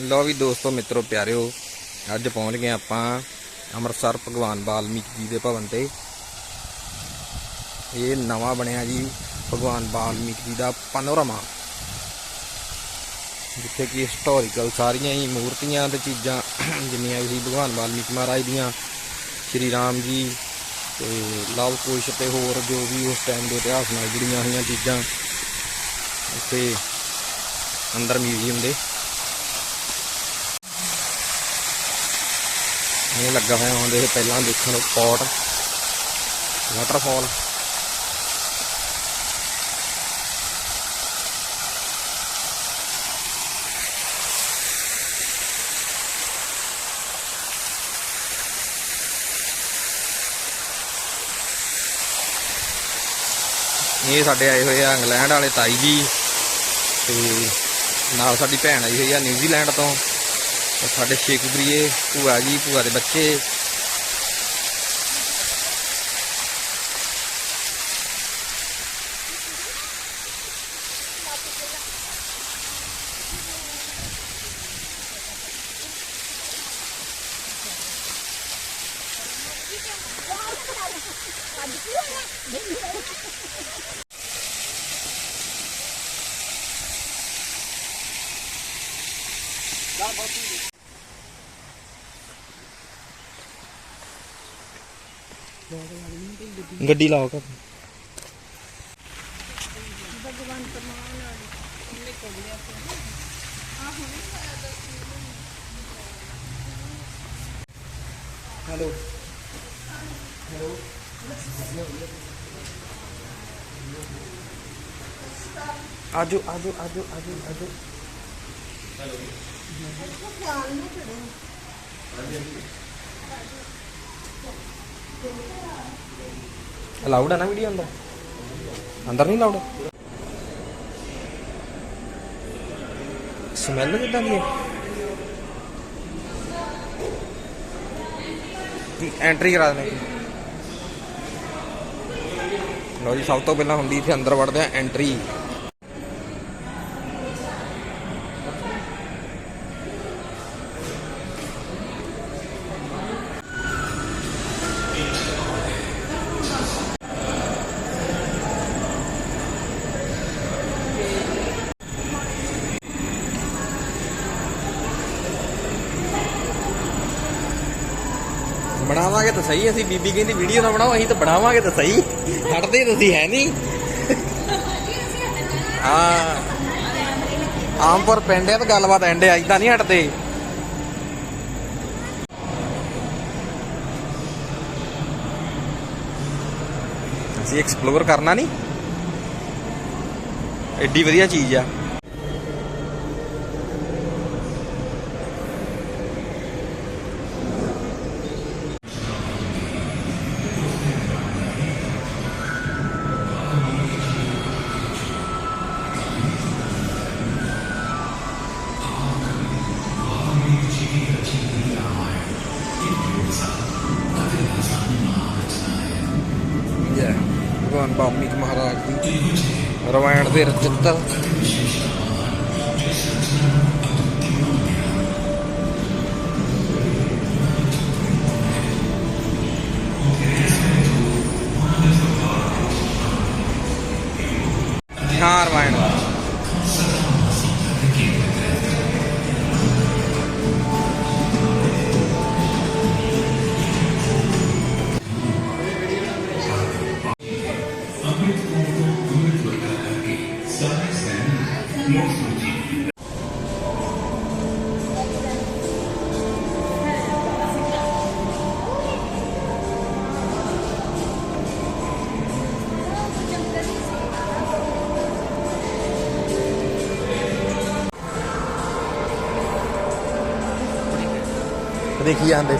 ਲੋ ਵੀ ਦੋਸਤੋ, ਮਿੱਤਰੋ, ਪਿਆਰਿਓ, ਅੱਜ ਪਹੁੰਚ ਗਏ ਆਪਾਂ ਅੰਮ੍ਰਿਤਸਰ ਭਗਵਾਨ ਵਾਲਮੀਕੀ ਜੀ ਦੇ ਭਵਨ ਤੇ। ਇਹ ਨਵਾਂ ਬਣਿਆ ਜੀ ਭਗਵਾਨ ਵਾਲਮੀਕੀ ਜੀ ਦਾ ਪਾਨੋਰਾਮਾ ਜਿੱਥੇ ਕਿ ਹਿਸਟੋਰੀਕਲ ਸਾਰੀਆਂ ਹੀ ਮੂਰਤੀਆਂ ਤੇ ਚੀਜ਼ਾਂ ਜਿੰਨੀਆਂ ਵੀ ਸੀ ਭਗਵਾਨ ਵਾਲਮੀਕੀ ਮਹਾਰਾਜ ਦੀਆਂ, ਸ਼੍ਰੀ ਰਾਮ ਜੀ ਤੇ ਲਵ ਕੁਸ਼ ਤੇ ਹੋਰ ਜੋ ਵੀ ਉਸ ਟਾਈਮ ਦੇ ਇਤਿਹਾਸ ਨਾਲ ਜੁੜੀਆਂ ਹੋਈਆਂ ਚੀਜ਼ਾਂ ਇੱਥੇ ਅੰਦਰ ਮਿਊਜ਼ੀਅਮ ਦੇ ਇਹ ਲੱਗਾ ਹੋਇਆ ਆਉਂਦੇ ਪਹਿਲਾਂ ਦੇਖਣ ਨੂੰ ਪੌਟ ਵਾਟਰਫਾਲ ਇਹ ਸਾਡੇ ਆਏ ਹੋਏ ਆ ਇੰਗਲੈਂਡ ਵਾਲੇ ਤਾਈ ਜੀ, ਤੇ ਨਾਲ ਸਾਡੀ ਭੈਣ ਆਈ ਹੋਈ ਆ ਨਿਊਜ਼ੀਲੈਂਡ ਤੋਂ। ਤੇ ਸਾਡੇ ਸ਼ੇਖਪੁਰੀਏ ਭੂਆ ਜੀ ਭੂਆ ਦੇ ਬੱਚੇ Enggak dilaw ka. halo. Ka mga ano, hindi ko allowed ਹੈ ਨਾ ਵੀਡੀਓ ਅੰਦਰ ਅੰਦਰ ਨਹੀਂ ਲਾਉਡ ਸਮੈਲ ਕਿੱਦਾਂ ਦੀ ਹੈ ਐਂਟਰੀ ਕਰਾ ਦੇਣੇ ਲੋ ਜੀ ਸਭ ਤੋਂ ਪਹਿਲਾਂ ਹੁੰਦੀ ਇੱਥੇ ਅੰਦਰ ਵੜਦੇ ਆ ਐਂਟਰੀ ਬਣਾਵਾਂਗੇ ਤਾਂ ਸਹੀ, ਅਸੀਂ ਬੀਬੀ ਕਹਿੰਦੀ ਵੀਡੀਓ ਨਾ ਬਣਾਓ, ਅਸੀਂ ਤਾਂ ਬਣਾਵਾਂਗੇ ਤਾਂ ਸਹੀ। ਹਟਦੇ ਤੁਸੀਂ, ਹੈ ਨਹੀਂ? ਹਾਂ। ਆਮ ਪਿੰਡ ਆ ਤਾਂ ਗੱਲਬਾਤ ਐਂਡ ਆ ਇਦਾਂ ਨਹੀਂ ਹਟਦੇ। ਅਸੀਂ ਐਕਸਪਲੋਰ ਕਰਨਾ ਨਹੀਂ। ਐਡੀ ਵਧੀਆ ਚੀਜ਼ ਆ। ਰਵਾਇਣ ਦੇ ਰਚਿੱਤਰ ਹਾਂ ਦੇਖੀ ਜਾਂਦੇ।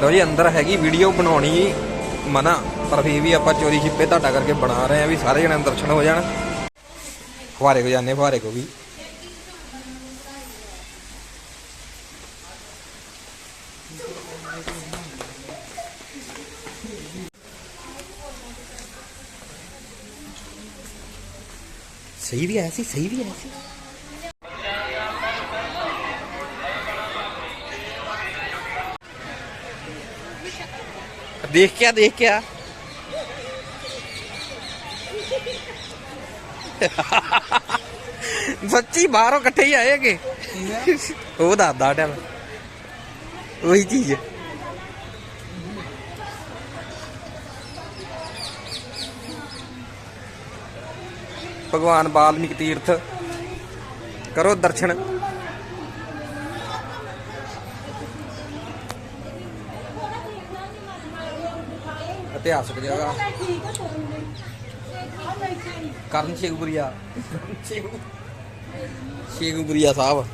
ਲੋ ਜੀ, ਅੰਦਰ ਹੈਗੀ ਵੀਡੀਓ ਬਣਾਉਣੀ ਮਨਾ। ਪਰ ਫਿਰ ਵੀ ਆਪਾਂ ਚੋਰੀ ਛਿੱਪੇ ਤੁਹਾਡਾ ਕਰਕੇ ਬਣਾ ਰਹੇ ਆ ਵੀ ਸਾਰੇ ਜਣੇ ਦਰਸ਼ਨ ਹੋ ਜਾਣ। ਫੁਹਾਰੇ ਕੋ ਜਾਂਦੇ ਫੁਹਾਰੇ ਕੋ ਵੀ। ਸਹੀ ਵੀ ਆਇਆ ਸੀ ਸਹੀ ਵੀ ਆਇਆ ਸੀ। ਦੇਖ ਕੇ ਦੇਖ ਕੇ ਸੱਚੀ ਬਾਹਰੋਂ ਇਕੱਠੇ ਹੀ ਆਏ ਹੈਗੇ ਉਹ ਦੱਸਦਾ ਟੈਲ ਉਹੀ ਚੀਜ਼ ਭਗਵਾਨ ਬਾਲਮੀਕ ਤੀਰਥ। ਕਰੋ ਦਰਸ਼ਨ। ਇਤਿਹਾਸਕ ਜਗ੍ਹਾ। ਕਰਨ ਸ਼ੇਖਪੁਰੀਆ। ਸ਼ੇਖਪੁਰੀਆ ਸਾਹਿਬ।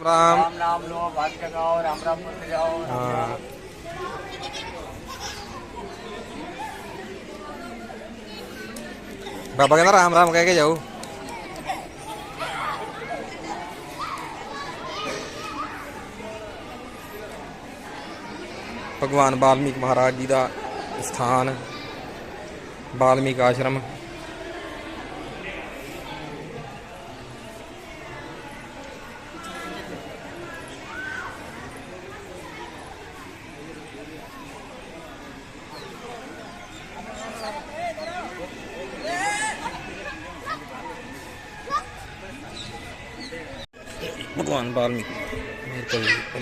ਰਾਮ राम नाम लो भाग जगाओ राम राम बोलते जाओ ਹਾਂ ਬਾਬਾ ਕਹਿੰਦਾ ਰਾਮ ਰਾਮ ਕਹਿ ਕੇ ਜਾਓ ਭਗਵਾਨ ਬਾਲਮੀਕ ਮਹਾਰਾਜ ਜੀ ਦਾ ਸਥਾਨ ਬਾਲਮੀਕ ਆਸ਼ਰਮ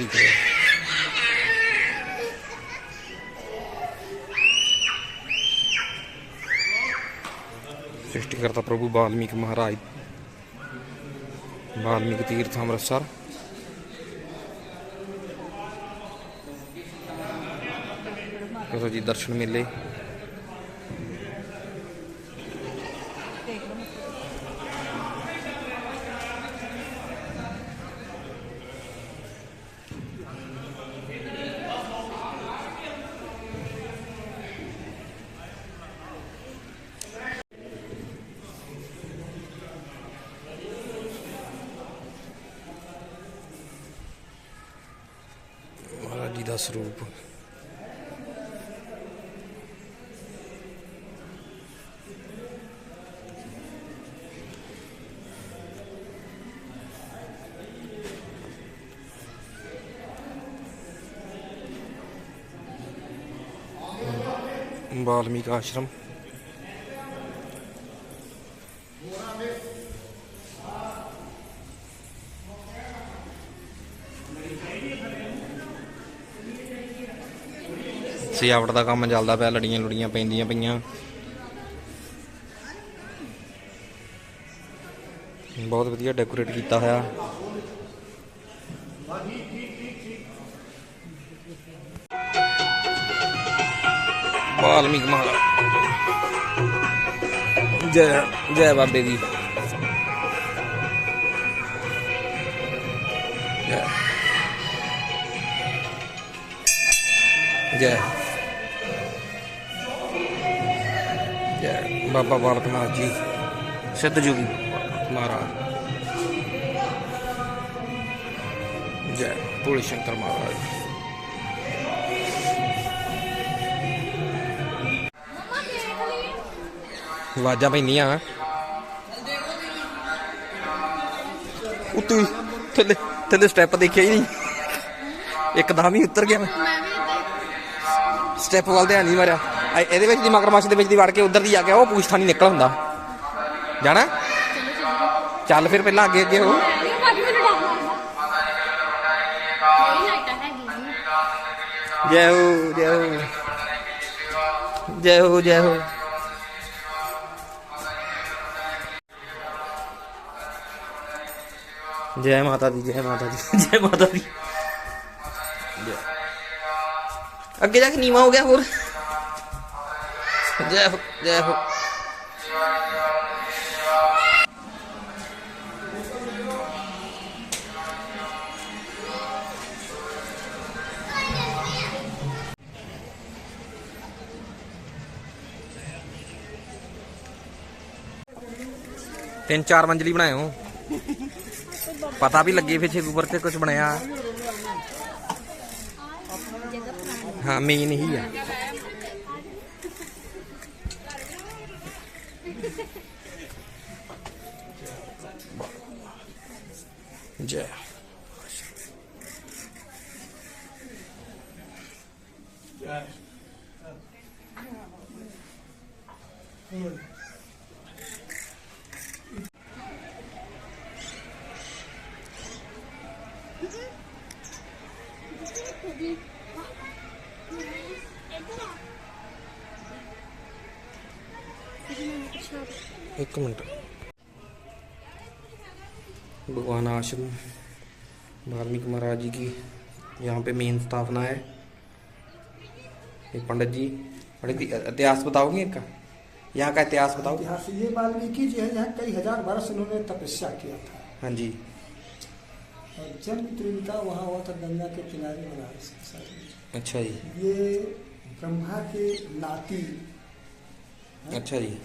ਕੋਲ ਸ੍ਰਿਸ਼ਟੀਕਰਤਾ ਪ੍ਰਭੂ ਬਾਲਮੀਕ ਮਹਾਰਾਜ ਬਾਲਮੀਕ ਤੀਰਥ ਅੰਮ੍ਰਿਤਸਰ। ਕਰੋ ਜੀ ਦਰਸ਼ਨ ਮੇਲੇ ਮਹਾਰਾਜ ਜੀ ਦਾ ਸਰੂਪ ਸਜਾਵਟ ਦਾ ਕੰਮ ਚੱਲਦਾ ਪਿਆ, ਲੜੀਆਂ ਲੁੜੀਆਂ ਪੈਂਦੀਆਂ ਪਈਆਂ। ਬਹੁਤ ਵਧੀਆ ਡੈਕੋਰੇਟ ਕੀਤਾ ਹੋਇਆ। ਵਾਲਮੀਕ ਮਹਾਰਾਜ। ਜੈ ਜੈ ਬਾਬੇ ਦੀ ਜੈ। ਜੈ। ਬਾਬਾ ਬਾਲਕ ਨਾਥ ਜੀ। ਸਿੱਧ ਜੁਗੀ। ਮਹਾਰਾਜ। ਜੈ ਭੋਲੇ ਸ਼ੰਕਰ ਮਹਾਰਾਜ। ਆਵਾਜ਼ਾਂ ਪੈਂਦੀਆਂ। ਉੱਤੋਂ ਥੱਲੇ ਥੱਲੇ ਸਟੈਪ ਦੇਖਿਆ ਹੀ ਨਹੀਂ। ਇੱਕਦਮ ਹੀ ਉੱਤਰ ਗਿਆ ਮੈਂ। ਸਟੈਪ ਵੱਲ ਧਿਆਨ ਨਹੀਂ ਮਾਰਿਆ। ਆ ਇਹਦੇ ਵਿੱਚ ਦੀ ਮਗਰਮੱਛ ਦੇ ਵਿੱਚ ਦੀ ਵੜ ਕੇ ਉਧਰ ਦੀ ਆ ਗਿਆ ਉਹ ਪੂਛਥਾ ਨਹੀਂ ਨਿਕਲ ਹੁੰਦਾ ਜਾਣਾ? ਚੱਲ ਫਿਰ ਪਹਿਲਾਂ ਅੱਗੇ ਅੱਗੇ ਹੋ। ਜੈ ਹੋ ਜੈ ਹੋ। ਜੈ ਹੋ ਜੈ ਹੋ। ਜੈ ਮਾਤਾ ਦੀ, ਜੈ ਮਾਤਾ ਦੀ, ਜੈ ਮਾਤਾ ਦੀ। ਜੈ। ਅੱਗੇ ਜਾ ਕੇ ਨੀਵਾ ਹੋ ਗਿਆ ਹੋਰ। ਜੈ ਹੋ ਜੈ ਹੋ ਤਿੰਨ ਚਾਰ ਮੰਜ਼ਲੀ ਬਣਾਏ ਹੋ ਪਤਾ ਵੀ ਲੱਗੇ ਪਿੱਛੇ ਉੱਪਰ ਤੇ ਕੁਝ ਬਣਾਇਆ ਹਾਂ ਮੇਨ 이제. 음. 백금은 भगवान आश्रम वाल्मीकि महाराज जी की यहाँ पे मेन स्थापना है। ये पंडित जी पंडित जी इतिहास बताओगे इनका? यहाँ का इतिहास बताओगे? इतिहास ये वाल्मीकि जी है यहाँ कई हज़ार वर्ष उन्होंने तपस्या किया था। हाँ जी। जन्म त्रिविका वहाँ हुआ था गंगा के किनारे बनारस अच्छा जी। ये ब्रह्मा के नाती। अच्छा जी।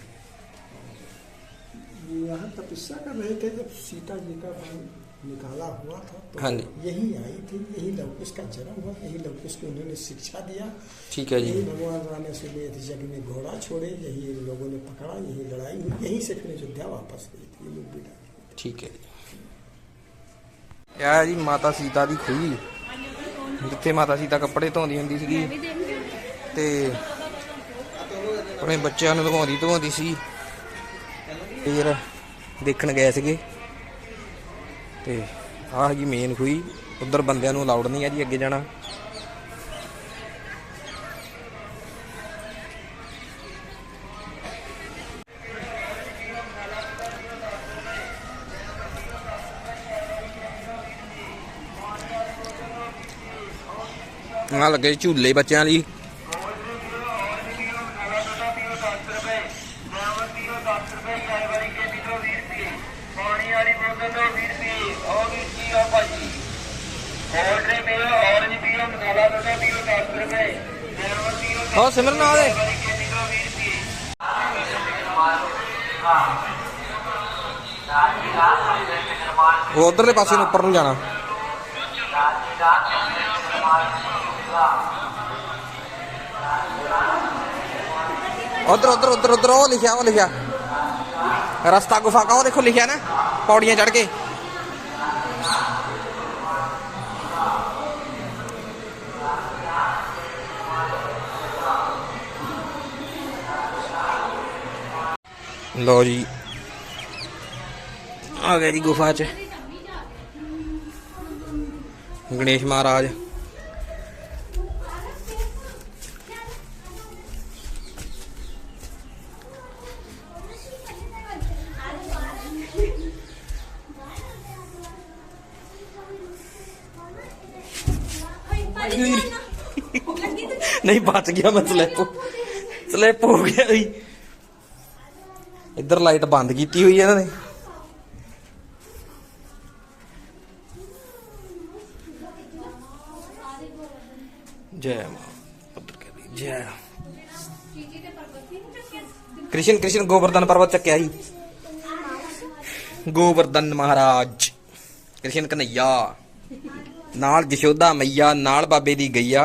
यहाँ तपस्या कर रहे थे जब सीता जी का वहाँ निकाला हुआ था तो हाँ जी। यही आई थी यही लवकुश का जन्म हुआ यही लवकुश को उन्होंने शिक्षा दिया ठीक है यही जी भगवान राम ने सुमेध जग में घोड़ा छोड़े यही इन लोगों ने पकड़ा यही लड़ाई हुई यहीं से फिर अयोध्या वापस गई थी ये लोग बिना ਠੀਕ ਹੈ ਜੀ ਇਹ ਹੈ ਜੀ ਮਾਤਾ ਸੀਤਾ ਦੀ ਖੂਹੀ ਜਿੱਥੇ ਮਾਤਾ ਸੀਤਾ ਕੱਪੜੇ ਧੋਂਦੀ ਹੁੰਦੀ ਸੀਗੀ ਤੇ ਆਪਣੇ ਬੱਚਿਆਂ ਨੂੰ ਧਵਾਉਂਦੀ ਧਵਾਉਂਦੀ ਸੀ ਫਿਰ ਦੇਖਣ ਗਏ ਸੀਗੇ। ਤੇ ਆਹ ਹੈਗੀ ਮੇਨ ਖੂਹੀ, ਉਧਰ ਬੰਦਿਆਂ ਨੂੰ ਅਲਾਉਡ ਨਹੀਂ ਹੈ ਜੀ ਅੱਗੇ ਜਾਣਾ। ਆ ਲੱਗੇ ਝੂਲੇ ਬੱਚਿਆਂ ਲਈ। ਉਧਰਲੇ ਪਾਸੇ ਨੂੰ ਉੱਪਰ ਨੂੰ ਜਾਣਾ। ਉਧਰ ਉਧਰ ਉਧਰ ਉਧਰ, ਉਹ ਲਿਖਿਆ ਉਹ ਲਿਖਿਆ। ਰਸਤਾ ਗੁਫਾ ਕਾ, ਉਹ ਦੇਖੋ ਲਿਖਿਆ ਨਾ, ਪੌੜੀਆਂ ਚੜ ਕੇ। ਲੋ ਜੀ, ਆ ਗਏ ਜੀ ਗੁਫਾ ਚ। ਗਣੇਸ਼ ਮਹਾਰਾਜ। ਨਹੀਂ, ਬਚ ਗਿਆ ਮੈਂ ਸਲਿੱਪ ਸਲਿੱਪ ਹੋ ਗਿਆ ਜੀ। ਇੱਧਰ ਲਾਈਟ ਬੰਦ ਕੀਤੀ ਹੋਈ ਇਹਨਾਂ ਨੇ। ਕ੍ਰਿਸ਼ਨ ਕ੍ਰਿਸ਼ਨ ਗੋਵਰਧਨ ਪਰਬਤ ਚੱਕਿਆ ਸੀ। ਗੋਵਰਧਨ ਮਹਾਰਾਜ, ਕ੍ਰਿਸ਼ਨ ਕਨਈਆ ਨਾਲ ਜਸ਼ੋਦਾ ਮਈਆ, ਨਾਲ ਬਾਬੇ ਦੀ ਗਈਆ।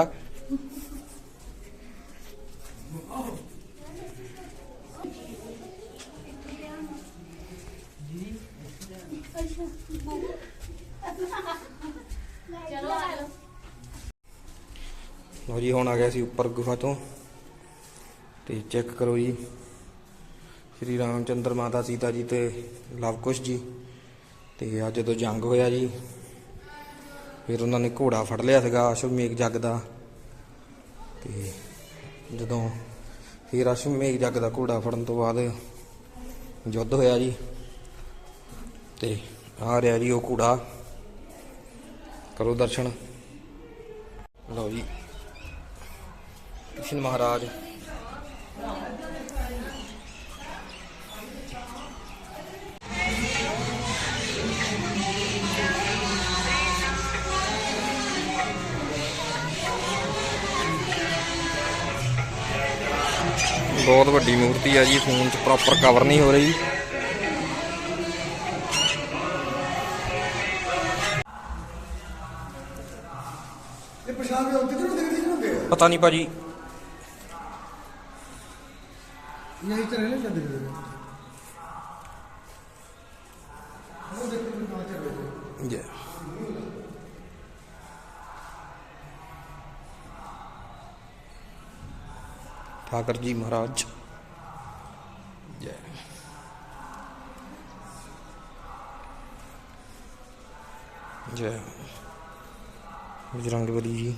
ਲੋ ਜੀ, ਹੁਣ ਆ ਗਿਆ ਸੀ ਉੱਪਰ ਗੁਫਾ ਤੋਂ। ਤੇ ਚੈੱਕ ਕਰੋ ਜੀ। ਸ਼੍ਰੀ ਰਾਮਚੰਦਰ ਮਾਤਾ ਸੀਤਾ ਜੀ ਤੇ ਲਵਕੁਸ਼ ਜੀ। ਤੇ ਅੱਜ ਜਦੋਂ ਜੰਗ ਹੋਇਆ ਜੀ, ਫਿਰ ਉਹਨਾਂ ਨੇ ਘੋੜਾ ਫੜ ਲਿਆ ਸੀਗਾ ਅਸ਼ਵਮੇਘ ਜੱਗ ਦਾ। ਤੇ ਜਦੋਂ ਫਿਰ ਅਸ਼ਵਮੇਘ ਜੱਗ ਦਾ ਘੋੜਾ ਫੜਨ ਤੋਂ ਬਾਅਦ ਯੁੱਧ ਹੋਇਆ ਜੀ, ਤੇ ਆ ਰਿਹਾ ਜੀ ਉਹ ਘੋੜਾ। ਕਰੋ ਦਰਸ਼ਨ। ਲਓ ਜੀ। ਕ੍ਰਿਸ਼ਨ ਮਹਾਰਾਜ ਬਹੁਤ ਵੱਡੀ ਮੂਰਤੀ ਆ ਜੀ ਫੋਨ 'ਚ ਪ੍ਰੋਪਰ ਕਵਰ ਨਹੀਂ ਹੋ ਰਹੀ। ਪਤਾ ਨਹੀਂ ਭਾਜੀ। ਯਹੀ ਚਲੇ ਜਾਂਦੇ ਠਾਕਰ ਜੀ ਮਹਾਰਾਜ। ਜੈ। ਜੈ। ਬਜਰੰਗ ਬਲੀ ਜੀ।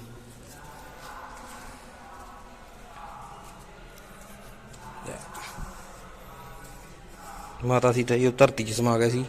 ਮਾਤਾ ਸੀਤਾ ਜੀ ਉਹ ਧਰਤੀ 'ਚ ਸਮਾ ਗਏ ਸੀ।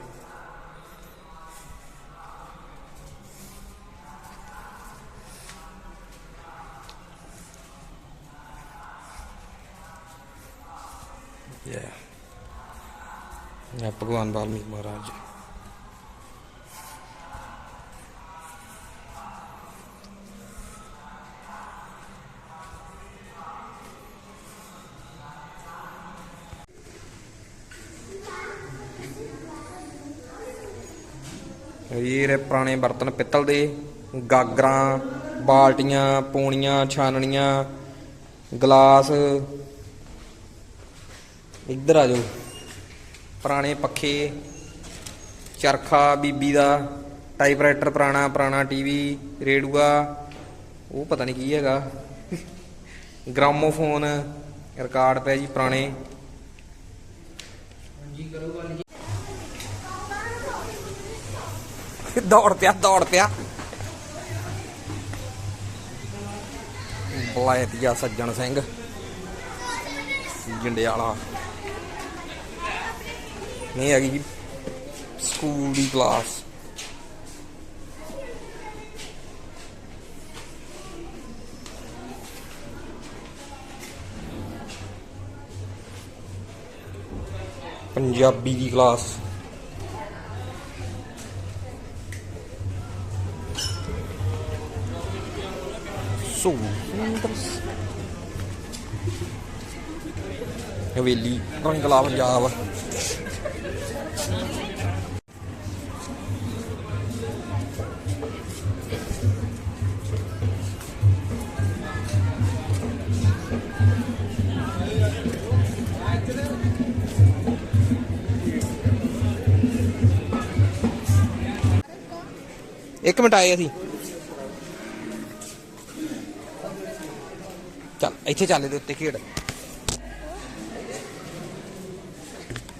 ਇਹ ਪੁਰਾਣੇ ਬਰਤਨ ਪਿੱਤਲ ਦੇ, ਗਾਗਰਾਂ, ਬਾਲਟੀਆਂ, ਪੂਣੀਆਂ, ਛਾਨਣੀਆਂ, ਗਲਾਸ। ਇੱਧਰ ਆ ਜਾਓ। ਪੁਰਾਣੇ ਪੱਖੇ, ਚਰਖਾ ਬੀਬੀ ਦਾ, ਟਾਈਪਰਾਈਟਰ ਪੁਰਾਣਾ ਪੁਰਾਣਾ ਟੀਵੀ ਰੇਡੂਆ ਉਹ ਪਤਾ ਨਹੀਂ ਕੀ ਹੈਗਾ। ਗ੍ਰਾਮੋਫੋਨ, ਰਿਕਾਰਡ ਪਿਆ ਜੀ ਪੁਰਾਣੇ। ਦੌੜ ਪਿਆ ਦੌੜ ਪਿਆ ਬਲਾਇਤੀਆ ਸੱਜਣ ਸਿੰਘ ਜੰਡਿਆਲਾ ਨਹੀਂ ਹੈਗੀ ਜੀ ਸਕੂਲ ਦੀ ਕਲਾਸ ਪੰਜਾਬੀ ਦੀ ਕਲਾਸ ਸੋ ਹਵੇਲੀ ਰੰਗਲਾ ਪੰਜਾਬ ਇੱਕ ਮਿੰਟ ਆਏ ਅਸੀਂ। ਚੱਲ ਇੱਥੇ ਚੱਲ ਦੇ ਉੱਤੇ ਖੇਡ।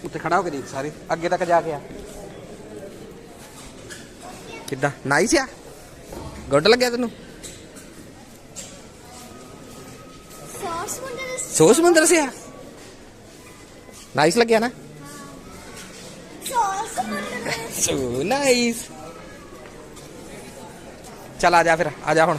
ਉੱਤੇ ਖੜਾ ਹੋ ਕੇ ਦੇਖ ਸਾਰੇ ਅੱਗੇ ਤੱਕ ਜਾ ਕੇ ਆ। ਕਿੱਦਾਂ? ਨਾਈਸ ਆ? ਗੁੱਡ ਲੱਗਿਆ ਤੈਨੂੰ? ਸੌਸ ਮੰਦਰ ਸੋ ਸਮੁੰਦਰ ਸੇ ਆ? ਨਾਈਸ ਲੱਗਿਆ ਨਾ? ਸੌਸ ਮੰਦਰ ਸੋ ਨਾਈਸ ਚੱਲ ਆ ਜਾ ਫਿਰ ਆ ਜਾ ਹੁਣ।